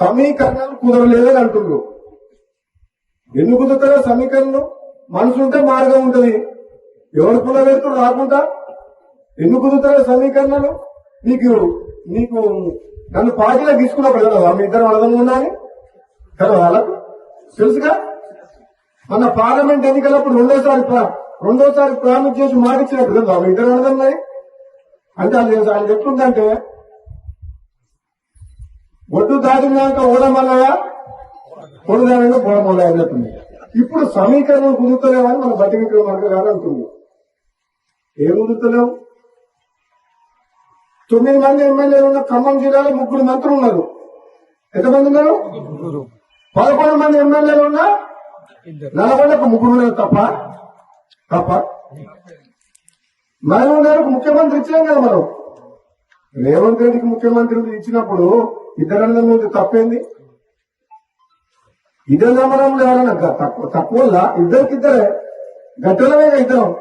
సమీకరణాలు కుదరలేదని అంటున్నారు ఎందుకు కుదురుతారో సమీకరణలు మనసుంటే మార్గం ఉంటది. ఎవరు కుదరబెడుతున్నారు రాకుండా ఎందుకు కుదురుతారో సమీకరణలు? నీకు నీకు నన్ను పార్టీలో తీసుకున్నప్పుడు కదా మీ ఇద్దరు అడగంగా ఉన్నాయి కదా వాళ్ళకు? తెలుసుగా? మన పార్లమెంట్ ఎన్నికలప్పుడు రెండోసారి రెండోసారి ప్రామిస్ చేసి మాట కదా మీ ఇద్దరు ఉన్నాయి అంటే అది ఆయన ఎట్లుందంటే దాటినాక ఓడమల్లయ ఓడమల్లయ అని చెప్తుంది ఇప్పుడు సమీకరణం కుదురుతలేవని మన బట్టి విక్రమార్క గారు అంటుంది. ఏం కుదురుతలేవు? తొమ్మిది మంది ఎమ్మెల్యేలు ఉన్న ఖమ్మం జిల్లాలో ముగ్గురు మంత్రులు ఉన్నారు. ఎంతమంది ఉన్నారు? పదకొండు మంది ఎమ్మెల్యేలు ఉన్నా నల్గొండకు ముగ్గురు ఉన్నారు తప్ప? తప్ప? మహబూబ్ గారికి ముఖ్యమంత్రి ఇచ్చినాం కదా మనం. రేవంత్ రెడ్డికి ముఖ్యమంత్రి ఇచ్చినప్పుడు ఇద్దరు మీద తప్పేంది? ఇద్దరు నమ్మడంలో ఎవరైనా తక్కువ తక్కువ ఇద్దరికిద్దరే. గట్టలమే ఇద్దరం.